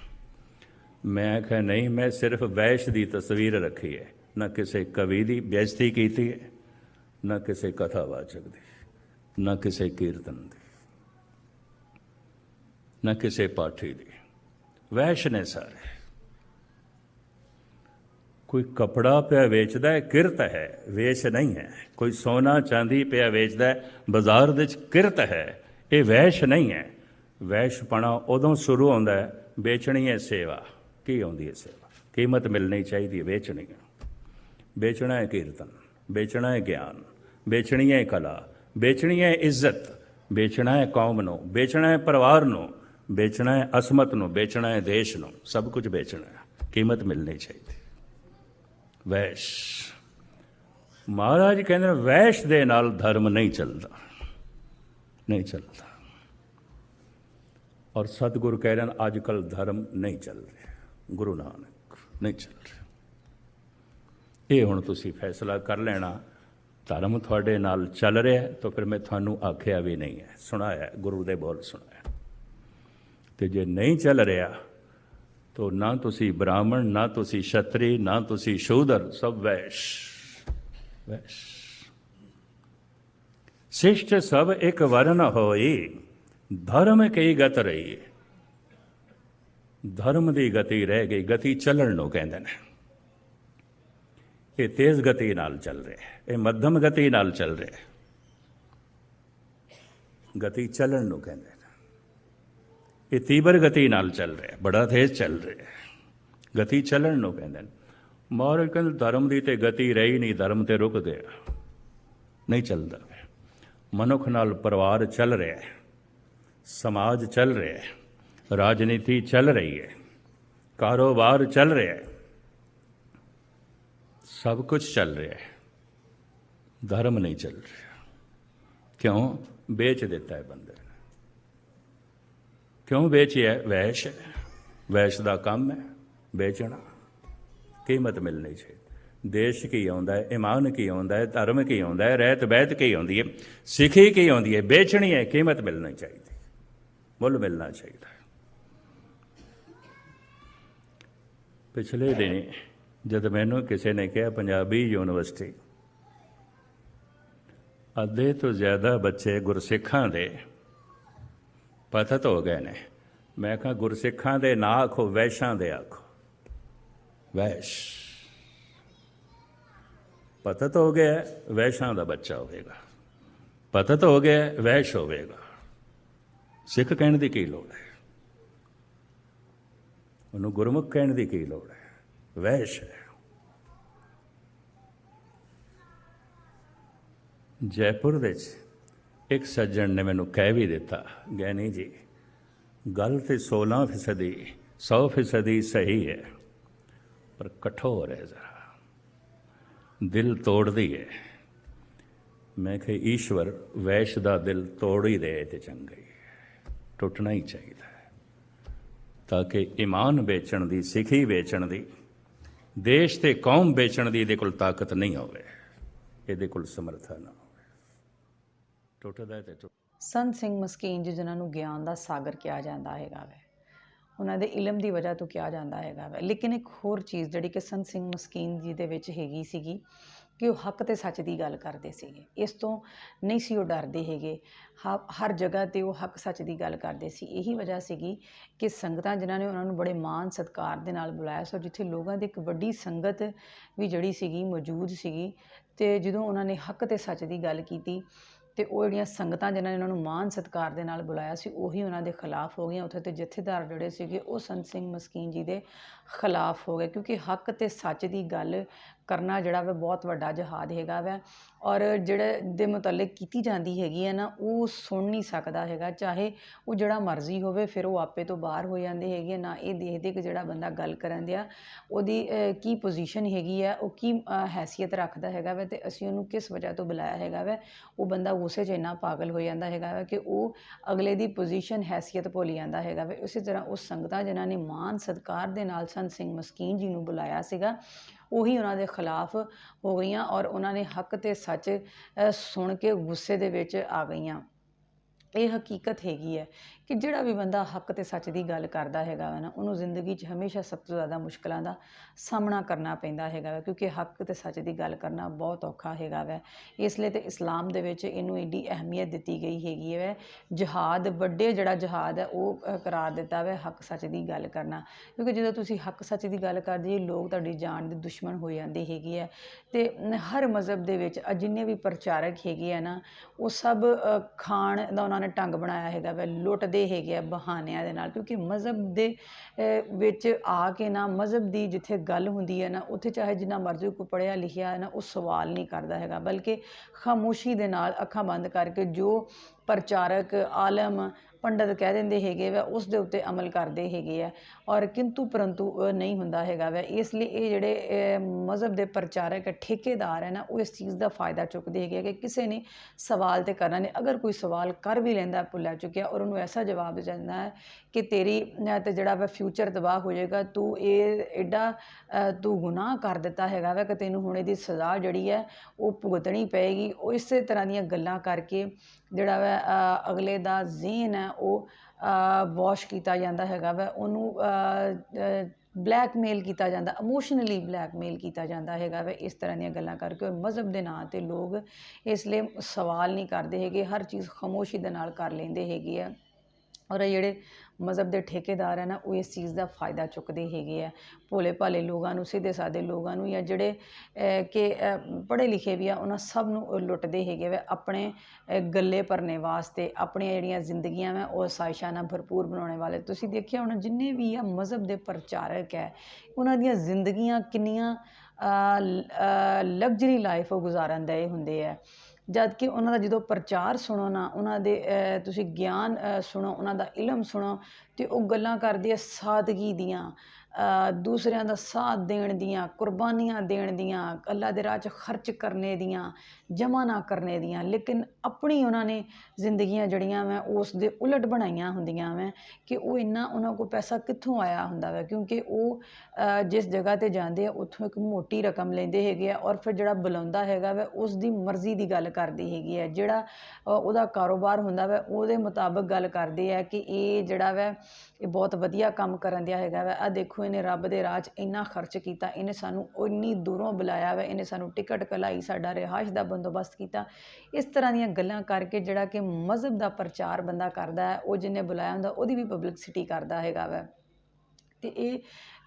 ਮੈਂ ਕਿਹਾ ਨਹੀਂ, ਮੈਂ ਸਿਰਫ ਵੈਸ਼ ਦੀ ਤਸਵੀਰ ਰੱਖੀ ਹੈ। ਨਾ ਕਿਸੇ ਕਵੀ ਦੀ ਬੇਇੱਜ਼ਤੀ ਕੀਤੀ ਹੈ, ਨਾ ਕਿਸੇ ਕਥਾਵਾਚਕ ਦੀ, ਨਾ ਕਿਸੇ ਕੀਰਤਨ ਦੀ, ਨਾ ਕਿਸੇ ਪਾਠੀ ਦੀ। ਵੈਸ਼ ਨੇ ਸਾਰੇ ਕੋਈ ਕਪੜਾ ਪਿਆ ਵੇਚਦਾ ਹੈ, ਕਿਰਤ ਹੈ ਵੇਸ਼ ਨਹੀਂ ਹੈ। ਕੋਈ ਸੋਨਾ ਚਾਂਦੀ ਪਿਆ ਵੇਚਦਾ ਹੈ, ਬਾਜ਼ਾਰ ਦੇ ਵਿੱਚ ਕਿਰਤ ਹੈ, ਇਹ ਵੈਸ਼ ਨਹੀਂ ਹੈ। ਵੈਸ਼ਪਣਾ ਉਦੋਂ ਸ਼ੁਰੂ ਹੁੰਦਾ ਹੈ, ਵੇਚਣੀ ਹੈ ਸੇਵਾ। ਕੀ ਆਉਂਦੀ ਹੈ ਸੇਵਾ? ਕੀਮਤ ਮਿਲਣੀ ਚਾਹੀਦੀ ਹੈ, ਵੇਚਣੀ ਹੈ। ਵੇਚਣਾ ਹੈ ਕੀਰਤਨ, ਵੇਚਣਾ ਹੈ ਗਿਆਨ, ਵੇਚਣੀ ਹੈ ਕਲਾ, ਵੇਚਣੀ ਹੈ ਇੱਜ਼ਤ, ਵੇਚਣਾ ਹੈ ਕੌਮ ਨੂੰ, ਵੇਚਣਾ ਹੈ ਪਰਿਵਾਰ ਨੂੰ, ਵੇਚਣਾ ਹੈ ਅਸਮਤ ਨੂੰ, ਵੇਚਣਾ ਹੈ ਦੇਸ਼ ਨੂੰ, ਸਭ ਕੁਝ ਵੇਚਣਾ ਹੈ। ਕੀਮਤ ਮਿਲਣੀ ਚਾਹੀਦੀ ਵੈਸ਼। ਮਹਾਰਾਜ ਕਹਿੰਦੇ ਨੇ, ਵੈਸ਼ ਦੇ ਨਾਲ ਧਰਮ ਨਹੀਂ ਚੱਲਦਾ। ਨਹੀਂ ਚੱਲਦਾ। ਔਰ ਸਤਿਗੁਰ ਕਹਿ ਰਹੇ ਨੇ ਅੱਜ ਕੱਲ ਧਰਮ ਨਹੀਂ ਚੱਲ ਰਿਹਾ। ਗੁਰੂ ਨਾਨਕ ਨਹੀਂ ਚੱਲ ਰਿਹਾ। ਇਹ ਹੁਣ ਤੁਸੀਂ ਫੈਸਲਾ ਕਰ ਲੈਣਾ ਧਰਮ ਤੁਹਾਡੇ ਨਾਲ ਚੱਲ ਰਿਹਾ ਤਾਂ ਫਿਰ ਮੈਂ ਤੁਹਾਨੂੰ ਆਖਿਆ ਵੀ ਨਹੀਂ ਹੈ। ਸੁਣਾਇਆ ਗੁਰੂ ਦੇ ਬੋਲ ਸੁਣਾਇਆ। ਤੇ ਜੇ ਨਹੀਂ ਚੱਲ ਰਿਹਾ ਤੋ ਨਾ ਤੁਸੀਂ ਬ੍ਰਾਹਮਣ, ਨਾ ਤੁਸੀਂ ਛਤਰੀ, ਨਾ ਤੁਸੀਂ ਸ਼ੂਦਰ, ਸਭ ਵੈਸ਼। ਵੈਸ਼। ਸਿਸ਼ਟ ਸਭ ਇੱਕ ਵਰਨ ਹੋਈ, ਧਰਮ ਕਈ ਗਤ ਰਹੀ। ਧਰਮ ਦੀ ਗਤੀ ਰਹਿ ਗਈ, ਗਤੀ ਚੱਲਣ ਨੂੰ ਕਹਿੰਦੇ ਨੇ। ਇਹ ਤੇਜ਼ ਗਤੀ ਨਾਲ ਚੱਲ ਰਿਹਾ ਹੈ, ਇਹ ਮੱਧਮ ਗਤੀ ਨਾਲ ਚੱਲ ਰਿਹਾ ਹੈ। ਗਤੀ ਚੱਲਣ ਨੂੰ ਕਹਿੰਦੇ ਨੇ। ਇਹ ਤੀਬਰ ਗਤੀ ਨਾਲ ਚੱਲ ਰਿਹਾ ਬੜਾ ਤੇਜ਼ ਚੱਲ ਰਿਹਾ ਗਤੀ ਚੱਲਣ ਨੂੰ ਕਹਿੰਦੇ ਨੇ। ਮਹਾਰਾਜ ਕਹਿੰਦੇ, ਧਰਮ ਦੀ ਤੇ ਗਤੀ ਰਹੀ ਨਹੀਂ, ਧਰਮ ਤੇ ਰੁਕ ਗਿਆ ਨਹੀਂ ਚੱਲਦਾ। ਮਨੁੱਖ ਨਾਲ ਪਰਿਵਾਰ ਚੱਲ ਰਿਹਾ ਹੈ, ਸਮਾਜ ਚੱਲ ਰਿਹਾ ਹੈ, ਰਾਜਨੀਤੀ ਚੱਲ ਰਹੀ ਹੈ, ਕਾਰੋਬਾਰ ਚੱਲ ਰਿਹਾ ਹੈ। ਸਭ ਕੁਝ ਚੱਲ ਰਿਹਾ ਹੈ। ਧਰਮ ਨਹੀਂ ਚੱਲ ਰਿਹਾ। ਕਿਉਂ? ਵੇਚ ਦਿੱਤਾ ਹੈ ਬੰਦੇ ਕਿਉਂ ਵੇਚਿਆ? ਵੈਸ਼ ਹੈ ਵੈਸ਼ ਦਾ ਕੰਮ ਹੈ ਵੇਚਣਾ। ਕੀਮਤ ਮਿਲਣੀ ਚਾਹੀਦੀ ਦੇਸ਼ ਕੀ ਆਉਂਦਾ ਹੈ, ਇਮਾਨ ਕੀ ਆਉਂਦਾ ਹੈ, ਧਰਮ ਕੀ ਆਉਂਦਾ ਹੈ, ਰਹਿਤ ਬੈਤ ਕੀ ਆਉਂਦੀ ਹੈ, ਸਿੱਖੀ ਕੀ ਆਉਂਦੀ ਹੈ, ਵੇਚਣੀ ਹੈ, ਕੀਮਤ ਮਿਲਣੀ ਚਾਹੀਦੀ ਮੁੱਲ ਮਿਲਣਾ ਚਾਹੀਦਾ ਪਿਛਲੇ ਦਿਨ ਜਦ ਮੈਨੂੰ ਕਿਸੇ ਨੇ ਕਿਹਾ, ਪੰਜਾਬੀ ਯੂਨੀਵਰਸਿਟੀ, ਅੱਧੇ ਤੋਂ ਜ਼ਿਆਦਾ ਬੱਚੇ ਗੁਰਸਿੱਖਾਂ ਦੇ ਪਤਤ ਹੋ ਗਏ ਨੇ। ਮੈਂ ਕਿਹਾ, ਗੁਰਸਿੱਖਾਂ ਦੇ ਨਾ ਆਖੋ, ਵੈਸ਼ਾਂ ਦੇ ਆਖੋ। ਵੈਸ਼। ਪਤਤ ਹੋ ਗਿਆ, ਵੈਸ਼ਾਂ ਦਾ ਬੱਚਾ ਹੋਵੇਗਾ। ਪਤਤ ਹੋ ਗਿਆ, ਵੈਸ਼ ਹੋਵੇਗਾ। ਸਿੱਖ ਕਹਿਣ ਦੀ ਕੀ ਲੋੜ ਹੈ? ਉਹਨੂੰ ਗੁਰਮੁਖ ਕਹਿਣ ਦੀ ਕੀ ਲੋੜ ਹੈ? ਵੈਸ਼ ਹੈ। ਜੈਪੁਰ ਵਿੱਚ ਇੱਕ ਸੱਜਣ ਨੇ ਮੈਨੂੰ ਕਹਿ ਵੀ ਦਿੱਤਾ ਗੈਨੀ ਜੀ, ਗੱਲ ਤੇ 16 ਫੀਸਦੀ 100 ਫੀਸਦੀ ਸਹੀ ਹੈ, ਪਰ ਕਠੋਰ ਹੈ ਜ਼ਰਾ। ਦਿਲ ਤੋੜਦੀ ਹੈ। ਮੈਂ ਕਿ ਈਸ਼ਵਰ, ਵੈਸ਼ ਦਾ ਦਿਲ ਤੋੜ ਹੀ ਦੇ ਤੇ ਚੰਗਾ ਹੀ ਟੁੱਟਣਾ ਹੀ ਚਾਹੀਦਾ ਹੈ। ਤਾਂ ਕਿ ਈਮਾਨ ਵੇਚਣ ਦੀ, ਸਿੱਖੀ ਵੇਚਣ ਦੀ, ਦੇਸ਼ ਤੇ ਕੌਮ ਵੇਚਣ ਦੀ ਇਹਦੇ ਕੋਲ ਤਾਕਤ ਨਹੀਂ ਹੋਵੇ। ਇਹਦੇ ਕੋਲ ਸਮਰਥਾ ਨਾ ਟੁੱਟਦਾ ਤੇ ਸੰਤ ਸਿੰਘ ਮਸਕੀਨ ਜੀ, ਜਿਨ੍ਹਾਂ ਨੂੰ ਗਿਆਨ ਦਾ ਸਾਗਰ ਕਿਹਾ ਜਾਂਦਾ ਹੈਗਾ ਵੈ, ਉਹਨਾਂ ਦੇ ਇਲਮ ਦੀ ਵਜ੍ਹਾ ਤੋਂ ਕਿਹਾ ਜਾਂਦਾ ਹੈਗਾ ਵੈ। ਲੇਕਿਨ ਇੱਕ ਹੋਰ ਚੀਜ਼ ਜਿਹੜੀ ਕਿ ਸੰਤ ਸਿੰਘ ਮਸਕੀਨ ਜੀ ਦੇ ਵਿੱਚ ਹੈਗੀ ਸੀਗੀ, ਕਿ ਉਹ ਹੱਕ ਤੇ ਸੱਚ ਦੀ ਗੱਲ ਕਰਦੇ ਸੀਗੇ। ਇਸ ਤੋਂ ਨਹੀਂ ਸੀ ਉਹ ਡਰਦੇ ਹੈਗੇ। ਹਰ ਜਗ੍ਹਾ ਤੇ ਉਹ ਹੱਕ ਸੱਚ ਦੀ ਗੱਲ ਕਰਦੇ ਸੀ। ਇਹੀ ਵਜ੍ਹਾ ਸੀਗੀ ਕਿ ਸੰਗਤਾਂ ਜਿਨ੍ਹਾਂ ਨੇ ਉਹਨਾਂ ਨੂੰ ਬੜੇ ਮਾਣ ਸਤਿਕਾਰ ਦੇ ਨਾਲ ਬੁਲਾਇਆ ਸੋ ਜਿੱਥੇ ਲੋਕਾਂ ਦੀ ਇੱਕ ਵੱਡੀ ਸੰਗਤ ਵੀ ਜਿਹੜੀ ਸੀਗੀ, ਮੌਜੂਦ ਸੀਗੀ, ਤੇ ਜਦੋਂ ਉਹਨਾਂ ਨੇ ਹੱਕ ਤੇ ਸੱਚ ਦੀ ਗੱਲ ਕੀਤੀ ਤੇ ਉਹ ਜਿਹੜੀਆਂ ਸੰਗਤਾਂ ਜਿਨ੍ਹਾਂ ਨੇ ਉਹਨਾਂ ਨੂੰ ਮਾਣ ਸਤਿਕਾਰ ਦੇ ਨਾਲ ਬੁਲਾਇਆ ਸੀ, ਉਹੀ ਉਹਨਾਂ ਦੇ ਖਿਲਾਫ ਹੋ ਗਈਆਂ। ਉੱਥੇ ਤੇ ਜਥੇਦਾਰ ਜਿਹੜੇ ਸੀਗੇ, ਉਹ ਸੰਤ ਸਿੰਘ ਮਸਕੀਨ ਜੀ ਦੇ ਖਿਲਾਫ ਹੋ ਗਏ, ਕਿਉਂਕਿ ਹੱਕ ਤੇ ਸੱਚ ਦੀ ਗੱਲ ਕਰਨਾ ਜਿਹੜਾ ਵਾ ਬਹੁਤ ਵੱਡਾ ਜਹਾਦ ਹੈਗਾ ਵੈ। ਔਰ ਜਿਹੜੇ ਦੇ ਮੁਤਲਕ ਕੀਤੀ ਜਾਂਦੀ ਹੈਗੀ ਹੈ ਨਾ ਉਹ ਸੁਣ ਨਹੀਂ ਸਕਦਾ ਹੈਗਾ। ਚਾਹੇ ਉਹ ਜਿਹੜਾ ਮਰਜ਼ੀ ਹੋਵੇ ਫਿਰ ਉਹ ਆਪੇ ਤੋਂ ਬਾਹਰ ਹੋ ਜਾਂਦੇ ਹੈਗੇ ਆ, ਨਾ ਇਹ ਦੇਖਦੇ ਕਿ ਜਿਹੜਾ ਬੰਦਾ ਗੱਲ ਕਰਨ ਦਿਆ ਉਹਦੀ ਕੀ ਪੋਜੀਸ਼ਨ ਹੈਗੀ ਹੈ ਉਹ ਕੀ ਹੈਸੀਅਤ ਰੱਖਦਾ ਹੈਗਾ ਵਾ ਅਤੇ ਅਸੀਂ ਉਹਨੂੰ ਕਿਸ ਵਜ੍ਹਾ ਤੋਂ ਬੁਲਾਇਆ ਹੈਗਾ ਵੈ ਉਹ ਬੰਦਾ ਗੁੱਸੇ 'ਚ ਇੰਨਾ ਪਾਗਲ ਹੋ ਜਾਂਦਾ ਹੈਗਾ ਵਾ ਕਿ ਉਹ ਅਗਲੇ ਦੀ ਪੋਜੀਸ਼ਨ ਹੈਸੀਅਤ ਭੁੱਲ ਜਾਂਦਾ ਹੈਗਾ ਵਾ। ਉਸੇ ਤਰ੍ਹਾਂ ਉਹ ਸੰਗਤਾਂ ਜਿਨ੍ਹਾਂ ਨੇ ਮਾਨ ਸਤਕਾਰ ਦੇ ਨਾਲ ਸੰਤ ਸਿੰਘ ਮਸਕੀਨ ਜੀ ਨੂੰ ਬੁਲਾਇਆ ਸੀਗਾ ਉਹੀ ਉਹਨਾਂ ਦੇ ਖਿਲਾਫ ਹੋ ਗਈਆਂ ਔਰ ਉਹਨਾਂ ਨੇ ਹੱਕ ਤੇ ਸੱਚ ਸੁਣ ਕੇ ਗੁੱਸੇ ਦੇ ਵਿੱਚ ਆ ਗਈਆਂ। ਇਹ ਹਕੀਕਤ ਹੈਗੀ ਹੈ ਕਿ ਜਿਹੜਾ ਵੀ ਬੰਦਾ ਹੱਕ ਤੇ ਸੱਚ ਦੀ ਗੱਲ ਕਰਦਾ ਹੈਗਾ ਵਾ ਨਾ, ਉਹਨੂੰ ਜ਼ਿੰਦਗੀ 'ਚ ਹਮੇਸ਼ਾ ਸਭ ਤੋਂ ਜ਼ਿਆਦਾ ਮੁਸ਼ਕਲਾਂ ਦਾ ਸਾਹਮਣਾ ਕਰਨਾ ਪੈਂਦਾ ਹੈਗਾ ਵਾ, ਕਿਉਂਕਿ ਹੱਕ ਤੇ ਸੱਚ ਦੀ ਗੱਲ ਕਰਨਾ ਬਹੁਤ ਔਖਾ ਹੈਗਾ ਵਾ। ਇਸ ਲਈ ਤੇ ਇਸਲਾਮ ਦੇ ਵਿੱਚ ਇਹਨੂੰ ਏਡੀ ਅਹਿਮੀਅਤ ਦਿੱਤੀ ਗਈ ਹੈਗੀ ਹੈ ਜਹਾਦ, ਵੱਡੇ ਜਿਹੜਾ ਜਹਾਦ ਹੈ ਉਹ ਕਰਾਰ ਦਿੱਤਾ ਵਾ ਹੱਕ ਸੱਚ ਦੀ ਗੱਲ ਕਰਨਾ। ਕਿਉਂਕਿ ਜਦੋਂ ਤੁਸੀਂ ਹੱਕ ਸੱਚ ਦੀ ਗੱਲ ਕਰਦੇ ਲੋਕ ਤੁਹਾਡੀ ਜਾਨ ਦੇ ਦੁਸ਼ਮਣ ਹੋ ਜਾਂਦੇ ਹੈਗੇ ਆ। ਤੇ ਹਰ ਮਜ਼ਹਬ ਦੇ ਵਿੱਚ ਜਿੰਨੇ ਵੀ ਪ੍ਰਚਾਰਕ ਹੈਗੇ ਆ ਨਾ, ਉਹ ਸਭ ਖਾਣ ਦਾ ਉਹਨਾਂ ਨੇ ਢੰਗ ਬਣਾਇਆ ਹੈਗਾ ਵਾ ਦੇ ਹੈਗੇ ਆ ਬਹਾਨਿਆਂ ਦੇ ਨਾਲ, ਕਿਉਂਕਿ ਮਜ਼ਹਬ ਦੇ ਵਿੱਚ ਆ ਕੇ ਨਾ ਮਜ਼ਹਬ ਦੀ ਜਿੱਥੇ ਗੱਲ ਹੁੰਦੀ ਹੈ ਨਾ, ਉੱਥੇ ਚਾਹੇ ਜਿੰਨਾ ਮਰਜ਼ੀ ਕੋਈ ਪੜ੍ਹਿਆ ਲਿਖਿਆ ਹੈ ਨਾ, ਉਹ ਸਵਾਲ ਨਹੀਂ ਕਰਦਾ ਹੈਗਾ। ਬਲਕਿ ਖਾਮੋਸ਼ੀ ਦੇ ਨਾਲ ਅੱਖਾਂ ਬੰਦ ਕਰਕੇ ਜੋ ਪ੍ਰਚਾਰਕ ਆਲਮ ਪੰਡਤ ਕਹਿ ਦਿੰਦੇ ਹੈਗੇ ਵਾ ਉਸ ਦੇ ਉੱਤੇ ਅਮਲ ਕਰਦੇ ਹੈਗੇ ਆ। ਔਰ ਕਿੰਤੂ ਪਰੰਤੂ ਨਹੀਂ ਹੁੰਦਾ ਹੈਗਾ ਵਾ। ਇਸ ਲਈ ਇਹ ਜਿਹੜੇ ਮਜ਼ਹਬ ਦੇ ਪ੍ਰਚਾਰਕ ਠੇਕੇਦਾਰ ਹੈ ਨਾ ਉਹ ਇਸ ਚੀਜ਼ ਦਾ ਫਾਇਦਾ ਚੁੱਕਦੇ ਹੈਗੇ ਆ ਕਿ ਕਿਸੇ ਨੇ ਸਵਾਲ ਤੇ ਕਰਨਾ ਨਹੀਂ। ਅਗਰ ਕੋਈ ਸਵਾਲ ਕਰ ਵੀ ਲੈਂਦਾ ਭੁੱਲਿਆ ਚੁੱਕਿਆ ਔਰ ਉਹਨੂੰ ਐਸਾ ਜਵਾਬ ਦੇ ਜਾਂਦਾ ਹੈ ਕਿ ਤੇਰੀ ਅ, ਤੇ ਜਿਹੜਾ ਵਾ ਫਿਊਚਰ ਤਬਾਹ ਹੋ ਜਾਏਗਾ ਤੂੰ ਇਹ ਐਡਾ ਤੂੰ ਗੁਨਾਹ ਕਰ ਦਿੱਤਾ ਹੈਗਾ ਵਾ ਕਿ ਤੈਨੂੰ ਹੁਣ ਇਹਦੀ ਸਜ਼ਾ ਜਿਹੜੀ ਹੈ ਉਹ ਭੁਗਤਣੀ ਪਏਗੀ। ਉਹ ਇਸੇ ਤਰ੍ਹਾਂ ਦੀਆਂ ਗੱਲਾਂ ਕਰਕੇ ਜਿਹੜਾ ਵਾ ਅਗਲੇ ਦਾ ਜ਼ਿਹਨ ਹੈ, ਉਹ ਵਾਸ਼ ਕੀਤਾ ਜਾਂਦਾ ਹੈਗਾ ਵੈ, ਉਹਨੂੰ ਬਲੈਕਮੇਲ ਕੀਤਾ ਜਾਂਦਾ ਇਮੋਸ਼ਨਲੀ ਬਲੈਕਮੇਲ ਕੀਤਾ ਜਾਂਦਾ ਹੈਗਾ ਵੈ, ਇਸ ਤਰ੍ਹਾਂ ਦੀਆਂ ਗੱਲਾਂ ਕਰਕੇ ਔਰ ਮਜ਼ਹਬ ਦੇ ਨਾਂ ਤੇ ਲੋਕ ਇਸ ਲਈ ਸਵਾਲ ਨਹੀਂ ਕਰਦੇ ਹੈਗੇ, ਹਰ ਚੀਜ਼ ਖਾਮੋਸ਼ੀ ਦੇ ਨਾਲ ਕਰ ਲੈਂਦੇ ਹੈਗੇ ਆ। ਔਰ ਜਿਹੜੇ ਮਜ਼ਹਬ ਦੇ ਠੇਕੇਦਾਰ ਹੈ ਨਾ, ਉਹ ਇਸ ਚੀਜ਼ ਦਾ ਫਾਇਦਾ ਚੁੱਕਦੇ ਹੈਗੇ ਆ। ਭੋਲੇ ਭਾਲੇ ਲੋਕਾਂ ਨੂੰ, ਸਿੱਧੇ ਸਾਦੇ ਲੋਕਾਂ ਨੂੰ ਜਾਂ ਜਿਹੜੇ ਕਿ ਪੜ੍ਹੇ ਲਿਖੇ ਵੀ ਆ, ਉਹਨਾਂ ਸਭ ਨੂੰ ਲੁੱਟਦੇ ਹੈਗੇ ਵੇ ਆਪਣੇ ਗੱਲੇ ਭਰਨੇ ਵਾਸਤੇ, ਆਪਣੀਆਂ ਜਿਹੜੀਆਂ ਜ਼ਿੰਦਗੀਆਂ ਵਾ, ਉਹ ਸਾਇਸ਼ਾਂ ਨਾਲ ਭਰਪੂਰ ਬਣਾਉਣ ਵਾਲੇ। ਤੁਸੀਂ ਦੇਖਿਆ ਹੁਣ, ਜਿੰਨੇ ਵੀ ਆ ਮਜ਼ਹਬ ਦੇ ਪ੍ਰਚਾਰਕ ਹੈ, ਉਹਨਾਂ ਦੀਆਂ ਜ਼ਿੰਦਗੀਆਂ ਕਿੰਨੀਆਂ ਲਗਜ਼ਰੀ ਲਾਈਫ ਉਹ ਗੁਜ਼ਾਰਨ ਦੇ ਹੁੰਦੇ ਆ। ਜਦ ਕਿ ਉਹਨਾਂ ਦਾ ਜਦੋਂ ਪ੍ਰਚਾਰ ਸੁਣੋ ਨਾ, ਉਹਨਾਂ ਦੇ ਤੁਸੀਂ ਗਿਆਨ ਸੁਣੋ, ਉਹਨਾਂ ਦਾ ਇਲਮ ਸੁਣੋ ਅਤੇ ਉਹ ਗੱਲਾਂ ਕਰਦੇ ਆ ਸਾਦਗੀ ਦੀਆਂ। ਦੂਸਰਿਆਂ ਦਾ ਸਾਥ ਦੇਣ ਦੀਆਂ, ਕੁਰਬਾਨੀਆਂ ਦੇਣ ਦੀਆਂ, ਅੱਲਾ ਦੇ ਰਾਹ 'ਚ ਖਰਚ ਕਰਨੇ ਦੀਆਂ ਜਮ੍ਹਾਂ ਨਾ ਕਰਨੇ ਦੀਆਂ। ਲੇਕਿਨ ਆਪਣੀ ਉਹਨਾਂ ਨੇ ਜ਼ਿੰਦਗੀਆਂ ਜਿਹੜੀਆਂ ਵੈ, ਉਸ ਦੇ ਉਲਟ ਬਣਾਈਆਂ ਹੁੰਦੀਆਂ ਵੈ ਕਿ ਉਹ ਇੰਨਾ ਉਹਨਾਂ ਕੋਲ ਪੈਸਾ ਕਿੱਥੋਂ ਆਇਆ ਹੁੰਦਾ ਵੈ? ਕਿਉਂਕਿ ਉਹ ਜਿਸ ਜਗ੍ਹਾ ਤੇ ਜਾਂਦੇ ਆ, ਉੱਥੋਂ ਇੱਕ ਮੋਟੀ ਰਕਮ ਲੈਂਦੇ ਹੈਗੇ ਆ ਔਰ ਫਿਰ ਜਿਹੜਾ ਬੁਲਾਉਂਦਾ ਹੈਗਾ ਵੈ, ਉਸ ਦੀ ਮਰਜ਼ੀ ਦੀ ਗੱਲ ਕਰਦੀ ਹੈਗੀ ਹੈ ਜਿਹੜਾ ਉਹਦਾ ਕਾਰੋਬਾਰ ਹੁੰਦਾ ਵੈ, ਉਹਦੇ ਮੁਤਾਬਕ ਗੱਲ ਕਰਦੇ ਆ ਕਿ ਇਹ ਜਿਹੜਾ ਵੈ, ਇਹ ਬਹੁਤ ਵਧੀਆ ਕੰਮ ਕਰਨ ਦਿਆ ਹੈਗਾ ਵੈ। ਆ ਦੇਖੋ ਇਹਨੇ ਰੱਬ ਦੇ ਰਾਹ 'ਚ ਇੰਨਾ ਖਰਚ ਕੀਤਾ, ਇਹਨੇ ਸਾਨੂੰ ਇੰਨੀ ਦੂਰੋਂ ਬੁਲਾਇਆ ਵਾ, ਇਹਨੇ ਸਾਨੂੰ ਟਿਕਟ ਕਲਾਈ ਸਾਡਾ ਰਿਹਾਇਸ਼ ਦਾ ਬੰਦੋਬਸਤ ਕੀਤਾ। ਇਸ ਤਰ੍ਹਾਂ ਦੀਆਂ ਗੱਲਾਂ ਕਰਕੇ ਜਿਹੜਾ ਕਿ ਮਜ਼ਹਬ ਦਾ ਪ੍ਰਚਾਰ ਬੰਦਾ ਕਰਦਾ ਹੈ, ਉਹ ਜਿਹਨੇ ਬੁਲਾਇਆ ਹੁੰਦਾ, ਉਹਦੀ ਵੀ ਪਬਲਿਕਸਿਟੀ ਕਰਦਾ ਹੈਗਾ ਵਾ। ਅਤੇ ਇਹ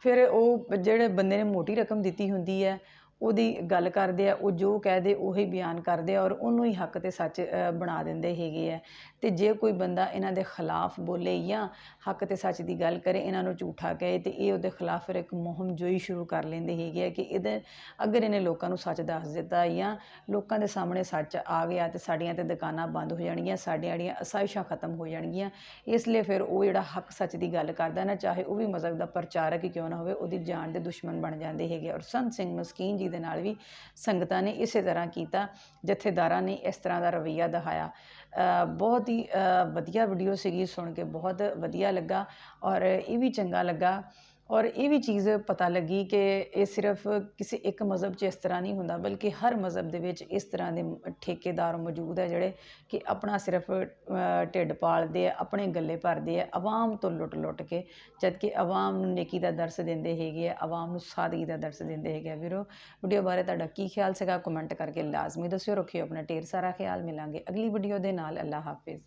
ਫਿਰ ਉਹ ਜਿਹੜੇ ਬੰਦੇ ਨੇ ਮੋਟੀ ਰਕਮ ਦਿੱਤੀ ਹੁੰਦੀ ਹੈ ਉਹਦੀ ਗੱਲ ਕਰਦੇ ਆ, ਉਹ ਜੋ ਕਹਿ ਦੇ ਉਹੀ ਬਿਆਨ ਕਰਦੇ ਆ ਔਰ ਉਹਨੂੰ ਹੀ ਹੱਕ ਅਤੇ ਸੱਚ ਬਣਾ ਦਿੰਦੇ ਹੈਗੇ ਹੈ ਅਤੇ ਜੇ ਕੋਈ ਬੰਦਾ ਇਹਨਾਂ ਦੇ ਖਿਲਾਫ ਬੋਲੇ ਜਾਂ ਹੱਕ ਅਤੇ ਸੱਚ ਦੀ ਗੱਲ ਕਰੇ, ਇਹਨਾਂ ਨੂੰ ਝੂਠਾ ਕਹੇ ਅਤੇ ਇਹ ਉਹਦੇ ਖਿਲਾਫ ਫਿਰ ਇੱਕ ਮੁਹਿੰਮ ਜੋਈ ਸ਼ੁਰੂ ਕਰ ਲੈਂਦੇ ਹੈਗੇ ਹੈ ਕਿ ਇਹਦੇ ਅਗਰ ਇਹਨੇ ਲੋਕਾਂ ਨੂੰ ਸੱਚ ਦੱਸ ਦਿੱਤਾ ਜਾਂ ਲੋਕਾਂ ਦੇ ਸਾਹਮਣੇ ਸੱਚ ਆ ਗਿਆ ਅਤੇ ਸਾਡੀਆਂ ਤਾਂ ਦੁਕਾਨਾਂ ਬੰਦ ਹੋ ਜਾਣਗੀਆਂ, ਸਾਡੀਆਂ ਜਿਹੜੀਆਂ ਅਸਾਇਸ਼ਾਂ ਖਤਮ ਹੋ ਜਾਣਗੀਆਂ, ਇਸ ਲਈ ਫਿਰ ਉਹ ਜਿਹੜਾ ਹੱਕ ਸੱਚ ਦੀ ਗੱਲ ਕਰਦਾ ਨਾ, ਚਾਹੇ ਉਹ ਵੀ ਮਜ਼ਹਬ ਦਾ ਪ੍ਰਚਾਰਕ ਹੀ ਕਿਉਂ ਨਾ ਹੋਵੇ, ਉਹਦੀ ਜਾਨ ਦੇ ਦੁਸ਼ਮਣ ਬਣ ਜਾਂਦੇ ਹੈਗੇ ਔਰ ਸੰਤ ਸਿੰਘ ਮਸਕੀਨ ਜੀ ਦੇ ਨਾਲ ਵੀ ਸੰਗਤਾਂ ਨੇ ਇਸੇ ਤਰ੍ਹਾਂ ਕੀਤਾ, ਜਥੇਦਾਰਾਂ ਨੇ ਇਸ ਤਰ੍ਹਾਂ ਦਾ ਰਵੱਈਆ ਦਿਖਾਇਆ। ਬਹੁਤ ਹੀ ਵਧੀਆ ਵੀਡੀਓ ਸੀਗੀ, ਸੁਣ ਕੇ ਬਹੁਤ ਵਧੀਆ ਲੱਗਾ ਔਰ ਇਹ ਵੀ ਚੰਗਾ ਲੱਗਾ। ਔਰ ਇਹ ਵੀ ਚੀਜ਼ ਪਤਾ ਲੱਗੀ ਕਿ ਇਹ ਸਿਰਫ ਕਿਸੇ ਇੱਕ ਮਜ਼ਹਬ 'ਚ ਇਸ ਤਰ੍ਹਾਂ ਨਹੀਂ ਹੁੰਦਾ, ਬਲਕਿ ਹਰ ਮਜ਼ਹਬ ਦੇ ਵਿੱਚ ਇਸ ਤਰ੍ਹਾਂ ਦੇ ਠੇਕੇਦਾਰ ਮੌਜੂਦ ਹੈ ਜਿਹੜੇ ਕਿ ਆਪਣਾ ਸਿਰਫ ਢਿੱਡ ਪਾਲਦੇ ਆ, ਆਪਣੇ ਗੱਲੇ ਭਰਦੇ ਆ, ਆਵਾਮ ਤੋਂ ਲੁੱਟ ਲੁੱਟ ਕੇ, ਜਦਕਿ ਆਵਾਮ ਨੂੰ ਨੇਕੀ ਦਾ ਦਰਸ ਦਿੰਦੇ ਹੈਗੇ ਆ, ਆਵਾਮ ਨੂੰ ਸਾਦਗੀ ਦਾ ਦਰਸ ਦਿੰਦੇ ਹੈਗੇ ਆ। ਵੀਰੋ, ਵੀਡੀਓ ਬਾਰੇ ਤੁਹਾਡਾ ਕੀ ਖਿਆਲ ਸੀਗਾ? ਕਮੈਂਟ ਕਰਕੇ ਲਾਜ਼ਮੀ ਦੱਸਿਓ, ਰੱਖਿਓ ਆਪਣਾ ਢੇਰ ਸਾਰਾ ਖਿਆਲ, ਮਿਲਾਂਗੇ ਅਗਲੀ ਵੀਡੀਓ ਦੇ ਨਾਲ ਅੱਲਾ ਹਾਫਿਜ਼।